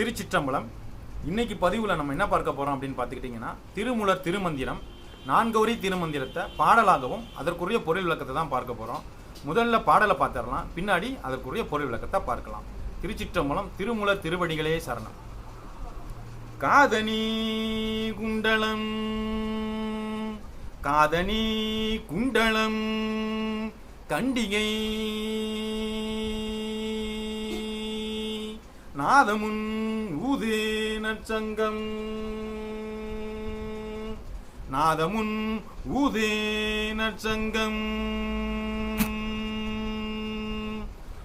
திருச்சிற்றம்பலம். இன்னைக்கு பதிவில் நம்ம என்ன பார்க்க போகிறோம் அப்படின்னு பார்த்துக்கிட்டிங்கன்னா திருமுலர் திருமந்திரம் நான்கவரி திருமந்திரத்தை பாடலாகவும் அதற்குரிய பொருள் விளக்கத்தை தான் பார்க்க போகிறோம் முதல்ல பாடலை பார்த்துடலாம் பின்னாடி அதற்குரிய பொருள் விளக்கத்தை பார்க்கலாம். திருச்சிற்றம்பலம் திருமுலர் திருவடிகளே சரணம். காதனி குண்டலம் காதனி குண்டலம் கண்டிகை நாதமுன் ஊதே நற்சங்கம். நாதமுன் ஊதே நற்சங்கம்.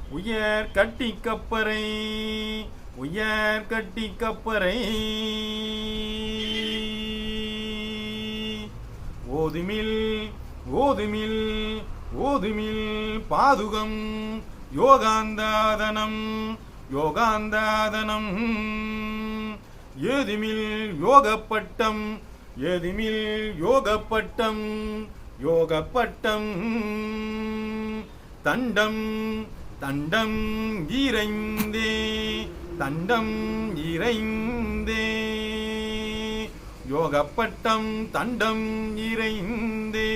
உயர் கட்டி கப்பரை உயர் கட்டி கப்பரை ஓதுமில் ஓதுமில் ஓதுமில் பாதுகம் யோகாந்தாதனம் யோகாந்தாதனம். ஏதுமில் யோகப்பட்டம் எதுமில் யோகப்பட்டம் யோகப்பட்டம். தண்டம் தண்டம் இறைந்தே தண்டம் இறைந்தே யோகப்பட்டம் தண்டம் இறைந்தே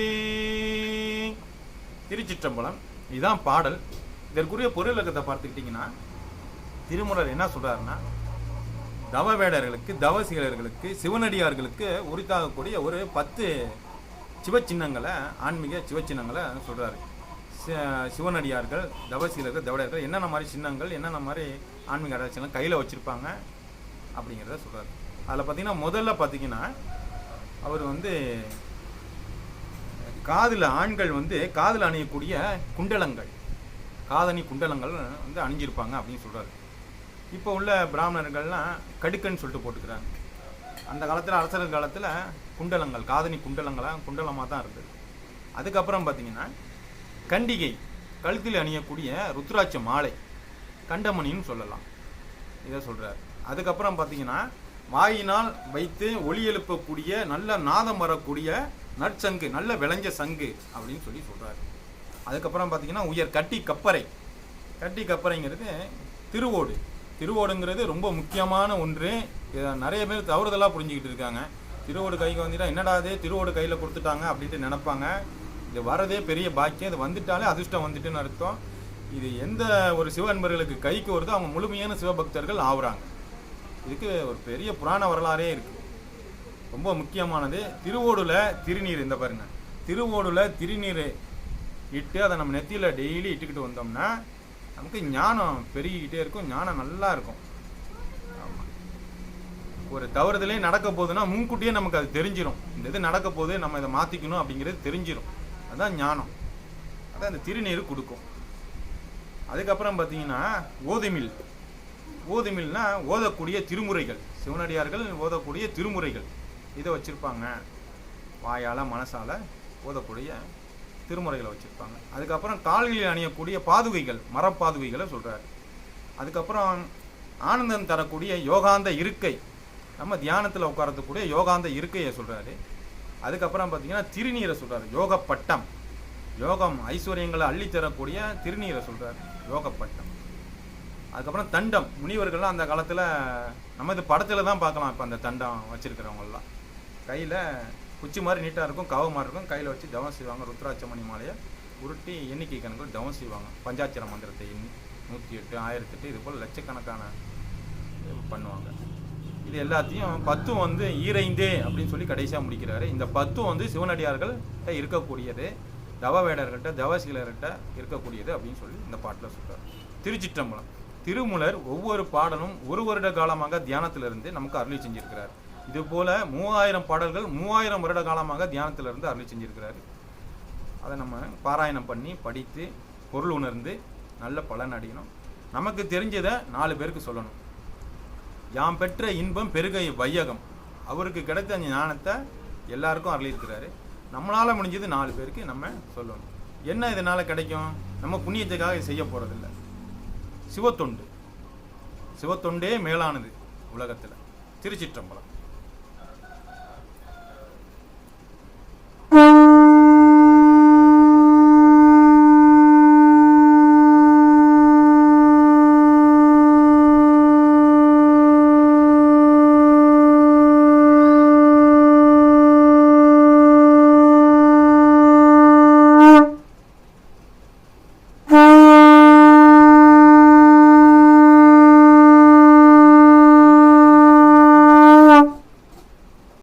திருச்சிற்றம்பலம் இதுதான் பாடல். இதற்குரிய பொருள் இலக்கத்தை பார்த்துக்கிட்டிங்கன்னா திருமுறர் என்ன சொல்கிறாருன்னா தவ வேடர்களுக்கு தவசீலர்களுக்கு சிவனடியார்களுக்கு உரித்தாகக்கூடிய ஒரு பத்து சிவச்சின்னங்களை ஆன்மீக சிவச்சின்னங்களை சொல்கிறாரு சி- சிவனடியார்கள் தவசீலர்கள் தவடர்கள் என்னென்ன மாதிரி சின்னங்கள் என்னென்ன மாதிரி ஆன்மீக அடையாளம் கையில் வச்சுருப்பாங்க அப்படிங்கிறத சொல்கிறார் அதில் பார்த்தீங்கன்னா முதல்ல பார்த்தீங்கன்னா அவர் வந்து காதில் ஆண்கள் வந்து காதில் அணியக்கூடிய குண்டலங்கள் காதணி குண்டலங்கள் வந்து அணிஞ்சிருப்பாங்க அப்படின்னு சொல்கிறார் இப்போ உள்ள பிராமணர்கள்லாம் கடுக்கன்னு சொல்லிட்டு போட்டுக்கிறாங்க. அந்த காலத்தில் அரசர்கள் காலத்தில் குண்டலங்கள் காதணி குண்டலங்களாக குண்டலமாக தான் இருந்தது. அதுக்கப்புறம் பார்த்தீங்கன்னா கண்டிகை கழுத்தில் அணியக்கூடிய ருத்ராட்ச மாலை கண்டமணின்னு சொல்லலாம். இதை சொல்கிறார் அதுக்கப்புறம் பார்த்தீங்கன்னா வாயினால் வைத்து ஒளி எழுப்பக்கூடிய நல்ல நாதம் வரக்கூடிய நற்சங்கு நல்ல விளைஞ்ச சங்கு அப்படின்னு சொல்லி சொல்கிறார் அதுக்கப்புறம் பார்த்தீங்கன்னா உயர் கட்டி கப்பரை கட்டி கப்பரைங்கிறது திருவோடு. திருவோடுங்கிறது ரொம்ப முக்கியமான ஒன்று. இதை நிறைய பேர் தவறுதலாக புரிஞ்சுக்கிட்டு இருக்காங்க. திருவோடு கைக்கு வந்துட்டால் என்னடாதே திருவோடு கையில் கொடுத்துட்டாங்க அப்படின்ட்டு நினைப்பாங்க. இது வரதே பெரிய பாக்கியம். இது வந்துட்டாலே அதிர்ஷ்டம் வந்துட்டுன்னு அர்த்தம். இது எந்த ஒரு சிவ அன்பர்களுக்கு கைக்கு வருதோ அவங்க முழுமையான சிவபக்தர்கள் ஆகுறாங்க இதுக்கு ஒரு பெரிய புராண வரலாறே இருக்குது ரொம்ப முக்கியமானது. திருவோடுல திருநீர் இந்த பாருங்க. திருவோடுல திருநீர் இட்டு அதை நம்ம நெத்தியில் டெய்லி இட்டுக்கிட்டு வந்தோம்னா நமக்கு ஞானம் பெருகிக்கிட்டே இருக்கும் ஞானம் நல்லா இருக்கும். ஒரு தவறுதலே நடக்க போகுதுன்னா முன்கூட்டியே நமக்கு அது தெரிஞ்சிடும் இந்த இது நடக்க போகுது நம்ம இதை மாற்றிக்கணும் அப்படிங்கிறது தெரிஞ்சிடும் அதுதான் ஞானம். அதான் அந்த திருநீர் கொடுக்கும். அதுக்கப்புறம் பார்த்தீங்கன்னா ஓதுமில். ஓதுமில்னா ஓதக்கூடிய திருமுறைகள். சிவனடியார்கள் ஓதக்கூடிய திருமுறைகள். இதை வச்சுருப்பாங்க. வாயால் மனசால் ஓதக்கூடிய திருமுறைகளை வச்சுருப்பாங்க. அதுக்கப்புறம் கால்களில் அணியக்கூடிய பாதுகைகள் மரப்பாதுகைகளை சொல்கிறார் அதுக்கப்புறம் ஆனந்தம் தரக்கூடிய யோகாந்த இருக்கை நம்ம தியானத்தில் உட்காரத்துக்கூடிய யோகாந்த இருக்கையை சொல்கிறாரு அதுக்கப்புறம் பார்த்தீங்கன்னா திருநீரை சொல்கிறாரு யோக பட்டம் யோகம் ஐஸ்வர்யங்களை அள்ளித் தரக்கூடிய திருநீரை சொல்கிறார் யோகப்பட்டம். அதுக்கப்புறம் தண்டம் முனிவர்கள்லாம் அந்த காலத்தில் நம்ம இது படத்தில் தான் பார்க்கலாம் இப்போ அந்த தண்டம் வச்சுருக்கிறவங்களாம் கையில் குச்சி மாதிரி நீட்டாக இருக்கும் கவ மாதிரி இருக்கும். கையில் வச்சு தவம் செய்வாங்க. ருத்ராட்சமணி மாலையை உருட்டி எண்ணிக்கை கணக்கில் தவம் செய்வாங்க. பஞ்சாட்சர மந்திரத்தை எண்ணி நூற்றி எட்டு ஆயிரத்தி எட்டு இது போல் லட்சக்கணக்கான பண்ணுவாங்க. இது எல்லாத்தையும் பத்தும் வந்து ஈரைந்தே அப்படின்னு சொல்லி கடைசியாக முடிக்கிறாரு. இந்த பத்தும் வந்து சிவனடியார்கள் இருக்கக்கூடியது தவ வேடர்கிட்ட தவசீலர்கிட்ட இருக்கக்கூடியது அப்படின்னு சொல்லி இந்த பாட்டில் சொல்கிறார் திருச்சிற்றம்பலம். திருமுலர் ஒவ்வொரு பாடலும் ஒரு வருட காலமாக தியானத்திலிருந்து நமக்கு அருளி செஞ்சிருக்கிறார். இது போல மூவாயிரம் பாடல்கள் மூவாயிரம் வருட காலமாக தியானத்திலிருந்து அருளி செஞ்சிருக்கிறாரு. அதை நம்ம பாராயணம் பண்ணி படித்து பொருள் உணர்ந்து நல்ல பலன் அடையணும். நமக்கு தெரிஞ்சதை நாலு பேருக்கு சொல்லணும். யாம் பெற்ற இன்பம் பெருகை வையகம். அவருக்கு கிடைத்த அந்த ஞானத்தை எல்லாருக்கும் அருளியிருக்கிறாரு. நம்மளால முடிஞ்சது நாலு பேருக்கு நம்ம சொல்லணும். என்ன இதனால் கிடைக்கும்? நம்ம புண்ணியத்துக்காக செய்ய போகிறதில்ல சிவத்தொண்டு. சிவத்தொண்டே மேலானது உலகத்தில். திருச்சிற்றம்பலம்.